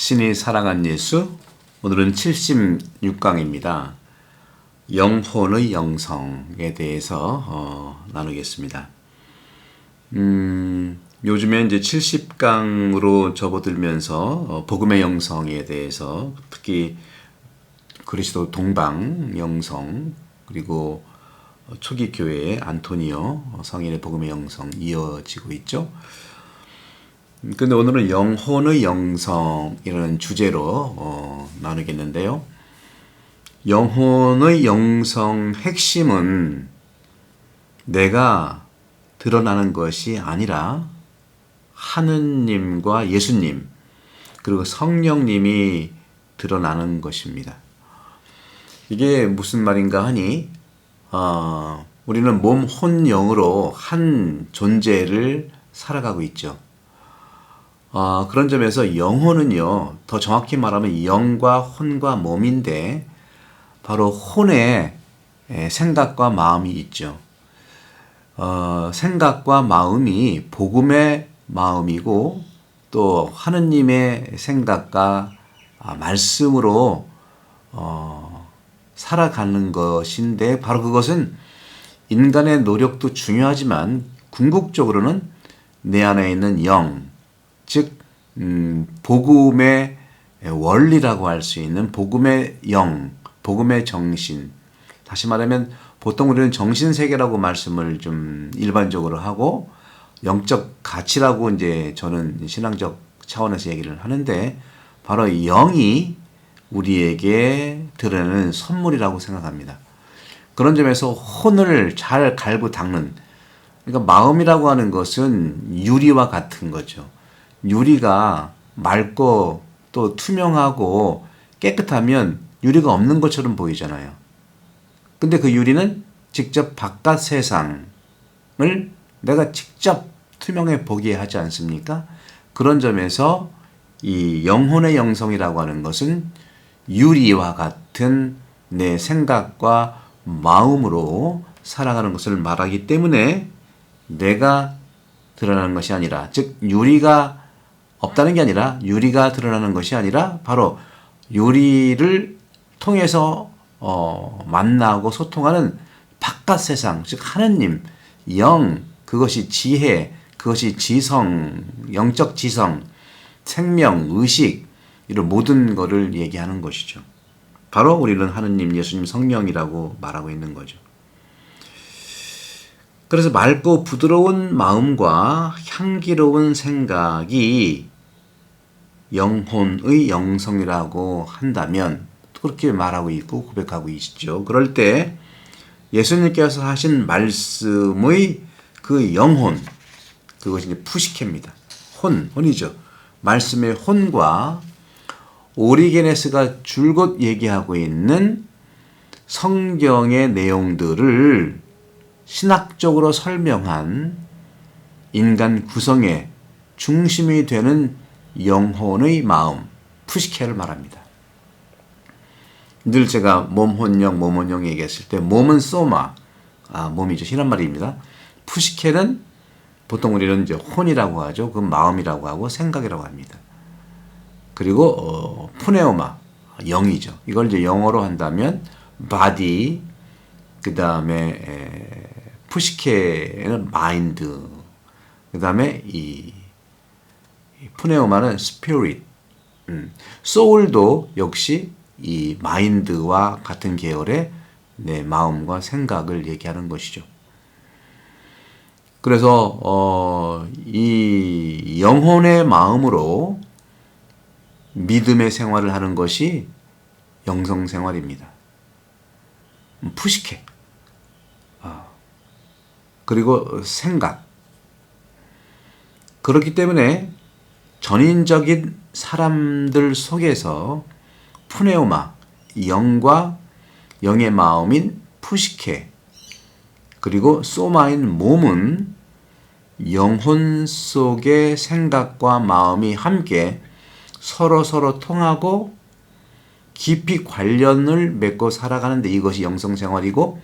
신이 사랑한 예수 오늘은 76강입니다. 영혼의 영성에 대해서 어, 나누겠습니다. 음, 요즘에 이제 70강으로 접어들면서 어, 복음의 영성에 대해서 특히 그리스도 동방 영성 그리고 초기 교회의 안토니오 성인의 복음의 영성 이어지고 있죠. 근데 오늘은 영혼의 영성이라는 주제로 어, 나누겠는데요. 영혼의 영성 핵심은 내가 드러나는 것이 아니라 하느님과 예수님 그리고 성령님이 드러나는 것입니다. 이게 무슨 말인가 하니 어, 우리는 몸, 혼, 영으로 한 존재를 살아가고 있죠. 어, 그런 점에서 영혼은요, 더 정확히 말하면 영과 혼과 몸인데, 바로 혼에 생각과 마음이 있죠. 어, 생각과 마음이 복음의 마음이고, 또 하느님의 생각과 아, 말씀으로 어, 살아가는 것인데, 바로 그것은 인간의 노력도 중요하지만, 궁극적으로는 내 안에 있는 영, 즉 음, 복음의 원리라고 할 수 있는 복음의 영, 복음의 정신. 다시 말하면 보통 우리는 정신 세계라고 말씀을 좀 일반적으로 하고 영적 가치라고 이제 저는 신앙적 차원에서 얘기를 하는데 바로 영이 우리에게 드러내는 선물이라고 생각합니다. 그런 점에서 혼을 잘 갈고 닦는 그러니까 마음이라고 하는 것은 유리와 같은 거죠. 유리가 맑고 또 투명하고 깨끗하면 유리가 없는 것처럼 보이잖아요. 근데 그 유리는 직접 바깥 세상을 내가 직접 투명해 보게 하지 않습니까? 그런 점에서 이 영혼의 영성이라고 하는 것은 유리와 같은 내 생각과 마음으로 살아가는 것을 말하기 때문에 내가 드러나는 것이 아니라 즉 유리가 없다는 게 아니라 유리가 드러나는 것이 아니라 바로 유리를 통해서 어, 만나고 소통하는 바깥 세상, 즉 하느님, 영, 그것이 지혜, 그것이 지성, 영적 지성, 생명, 의식 이런 모든 것을 얘기하는 것이죠. 바로 우리는 하느님, 예수님, 성령이라고 말하고 있는 거죠. 그래서 맑고 부드러운 마음과 향기로운 생각이 영혼의 영성이라고 한다면 그렇게 말하고 있고 고백하고 있죠. 그럴 때 예수님께서 하신 말씀의 그 영혼 그것이 이제 푸시케입니다. 혼, 혼이죠. 말씀의 혼과 오리게네스가 줄곧 얘기하고 있는 성경의 내용들을 신학적으로 설명한 인간 구성의 중심이 되는 영혼의 마음, 푸시케를 말합니다. 늘 제가 몸, 혼, 영, 몸, 혼, 영 얘기했을 때 몸은 소마, 아, 몸이죠. 신한 말입니다. 푸시케는 보통 우리는 이제 혼이라고 하죠. 그 마음이라고 하고 생각이라고 합니다. 그리고 어, 푸네오마, 영이죠. 이걸 이제 영어로 한다면 body, 그 다음에 푸시케는 마인드, 그 다음에 이 푸네오마는 스피릿, 음, 소울도 역시 이 마인드와 같은 계열의 내 마음과 생각을 얘기하는 것이죠. 그래서 어, 이 영혼의 마음으로 믿음의 생활을 하는 것이 영성 생활입니다. 푸시케. 어. 그리고 생각. 그렇기 때문에 전인적인 사람들 속에서 푸네오마, 영과 영의 마음인 푸시케, 그리고 소마인 몸은 영혼 속의 생각과 마음이 함께 서로 서로 통하고 깊이 관련을 맺고 살아가는데 이것이 영성 생활이고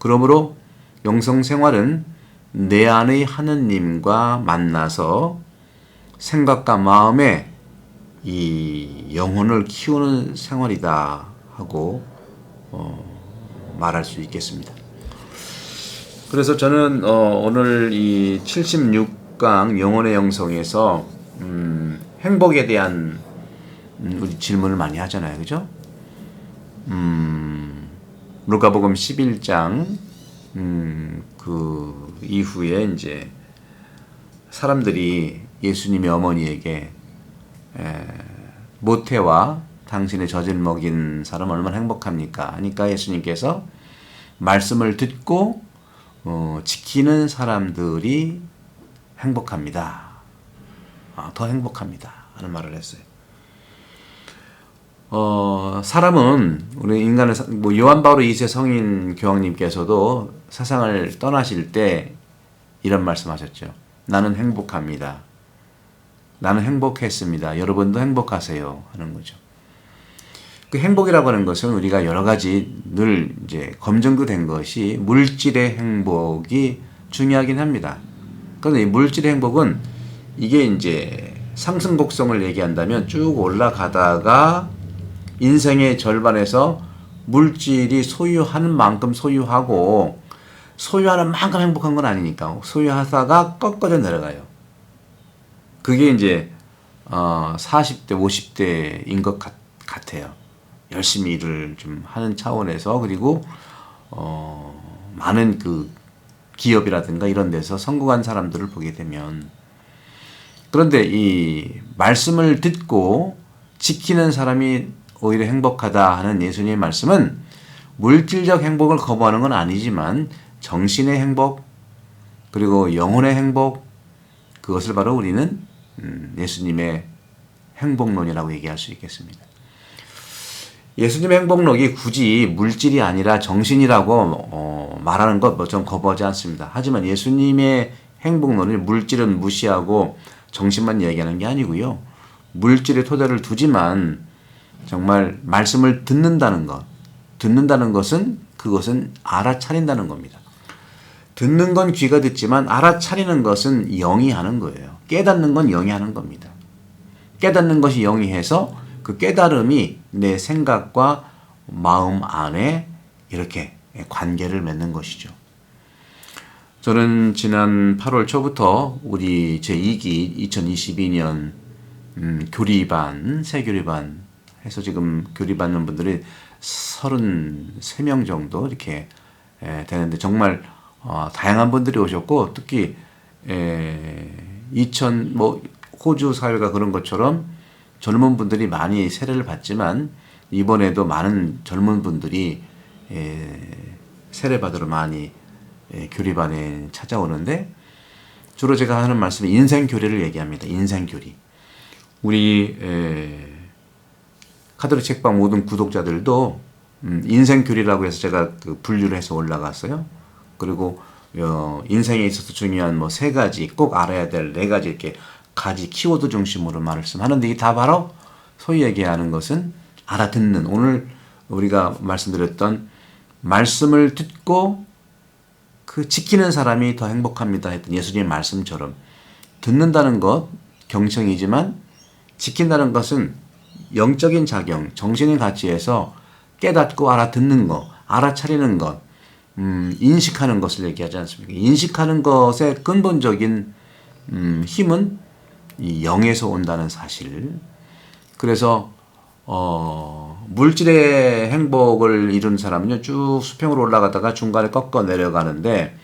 그러므로 영성 생활은 내 안의 하느님과 만나서 생각과 마음에 이 영혼을 키우는 생활이다 하고 어, 말할 수 있겠습니다. 그래서 저는 어, 오늘 이 76강 영혼의 영성에서 음, 행복에 대한 음, 우리 질문을 많이 하잖아요, 그죠? 음, 루가복음 11장 음, 그 이후에 이제 사람들이 예수님의 어머니에게 에, 모태와 당신의 젖을 먹인 사람 얼마나 행복합니까? 하니까 예수님께서 말씀을 듣고 어, 지키는 사람들이 행복합니다. 아, 더 행복합니다. 하는 말을 했어요. 어, 사람은 우리 인간은 뭐 요한 바오로 2세 성인 교황님께서도 세상을 떠나실 때 이런 말씀하셨죠. 나는 행복합니다. 나는 행복했습니다. 여러분도 행복하세요. 하는 거죠. 그 행복이라고 하는 것은 우리가 여러 가지 늘 이제 검증도 된 것이 물질의 행복이 중요하긴 합니다. 그런데 이 물질의 행복은 이게 이제 상승 곡성을 얘기한다면 쭉 올라가다가 인생의 절반에서 물질이 소유하는 만큼 소유하고 소유하는 만큼 행복한 건 아니니까 소유하다가 꺾어져 내려가요. 그게 이제 어 40대 50대인 것 같, 같아요. 열심히 일을 좀 하는 차원에서 그리고 어 많은 그 기업이라든가 이런 데서 성공한 사람들을 보게 되면 그런데 이 말씀을 듣고 지키는 사람이 오히려 행복하다 하는 예수님의 말씀은 물질적 행복을 거부하는 건 아니지만 정신의 행복 그리고 영혼의 행복 그것을 바로 우리는 음, 예수님의 행복론이라고 얘기할 수 있겠습니다. 예수님의 행복론이 굳이 물질이 아니라 정신이라고 어, 말하는 것좀 뭐 거부하지 않습니다. 하지만 예수님의 행복론은 물질은 무시하고 정신만 얘기하는 게 아니고요. 물질의 토대를 두지만 정말 말씀을 듣는다는 것, 듣는다는 것은 그것은 알아차린다는 겁니다. 듣는 건 귀가 듣지만 알아차리는 것은 영이 하는 거예요. 깨닫는 건 영이 하는 겁니다. 깨닫는 것이 영이 해서 그 깨달음이 내 생각과 마음 안에 이렇게 관계를 맺는 것이죠. 저는 지난 8월 초부터 우리 제2기 2022년 음, 교리반, 새교리반 해서 지금 교리받는 분들이 33명 정도 이렇게 에, 되는데 정말 어, 다양한 분들이 오셨고 특히 에, 2000, 뭐 호주 사회가 그런 것처럼 젊은 분들이 많이 세례를 받지만 이번에도 많은 젊은 분들이 에, 세례 받으러 많이 에, 교리반에 찾아오는데 주로 제가 하는 말씀이 인생 교리를 얘기합니다. 인생 교리. 우리 에, 카드르 책방 모든 구독자들도 음, 인생 교리라고 해서 제가 그 분류를 해서 올라갔어요. 그리고 어, 인생에 있어서 중요한 뭐 세 가지 꼭 알아야 될 네 가지 이렇게 가지 키워드 중심으로 말씀하는데 이게 다 바로 소위 얘기하는 것은 알아듣는 오늘 우리가 말씀드렸던 말씀을 듣고 그 지키는 사람이 더 행복합니다 했던 예수님의 말씀처럼 듣는다는 것 경청이지만 지킨다는 것은 영적인 작용, 정신의 가치에서 깨닫고 알아듣는 것, 알아차리는 것, 음, 인식하는 것을 얘기하지 않습니까? 인식하는 것의 근본적인 음, 힘은 이 영에서 온다는 사실. 그래서 어, 물질의 행복을 이룬 사람은요 쭉 수평으로 올라가다가 중간에 꺾어 내려가는데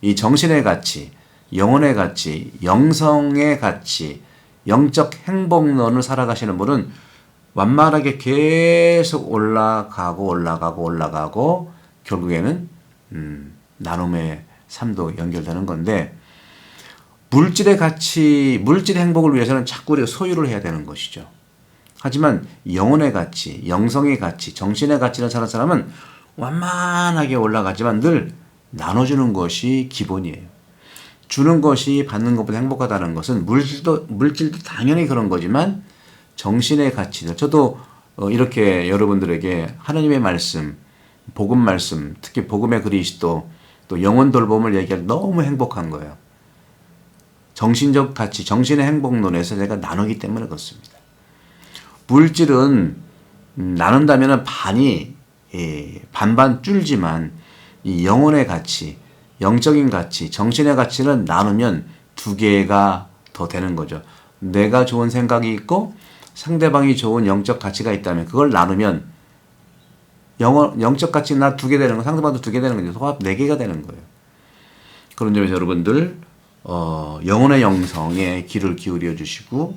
이 정신의 가치, 영혼의 가치, 영성의 가치, 영적 행복론을 살아가시는 분은 완만하게 계속 올라가고 올라가고 올라가고 결국에는 음, 나눔의 삶도 연결되는 건데 물질의 가치, 물질의 행복을 위해서는 자꾸 우리가 소유를 해야 되는 것이죠. 하지만 영혼의 가치, 영성의 가치, 정신의 가치를 사는 사람은 완만하게 올라가지만 늘 나눠주는 것이 기본이에요. 주는 것이 받는 것보다 행복하다는 것은 물질도 물질도 당연히 그런 거지만 정신의 가치들. 저도 어, 이렇게 여러분들에게 하나님의 말씀, 복음 말씀, 특히 복음의 그리스도, 또 영혼 돌봄을 얘기할 너무 행복한 거예요. 정신적 가치, 정신의 행복론에서 제가 나누기 때문에 그렇습니다. 물질은 음, 나눈다면 반이 예, 반반 줄지만 이 영혼의 가치, 영적인 가치, 정신의 가치는 나누면 두 개가 더 되는 거죠. 내가 좋은 생각이 있고 상대방이 좋은 영적 가치가 있다면 그걸 나누면 영어, 영적 가치 나 두 개 되는 거 상대방도 두 개 되는 거죠. 소합 네 개가 되는 거예요. 그런 점에서 여러분들 어, 영혼의 영성에 귀를 기울여 주시고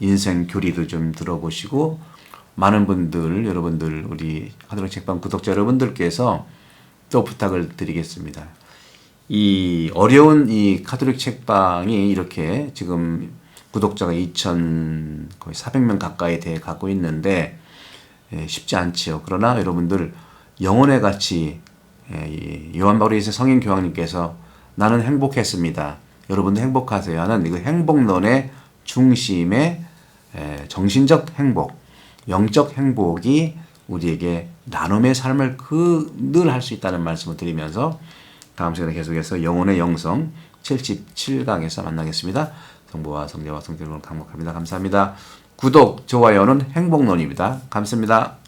인생 교리도 좀 들어보시고 많은 분들 여러분들 우리 하드락 책방 구독자 여러분들께서 또 부탁을 드리겠습니다. 이 어려운 이 카톨릭 책방이 이렇게 지금 구독자가 2천 거의 400명 가까이 돼 가고 있는데 예, 쉽지 않지요. 그러나 여러분들 영혼의 가치 예, 이 요한 바울 2세 성인 교황님께서 나는 행복했습니다. 여러분도 행복하세요 하는 이거 행복론의 중심의 에, 정신적 행복, 영적 행복이 우리에게 나눔의 삶을 그 늘 할 수 있다는 말씀을 드리면서 다음 시간에 계속해서 영혼의 영성 77강에서 만나겠습니다. 성부와 성자와 성령으로 강목합니다. 감사합니다. 구독, 좋아요는 행복론입니다. 감사합니다.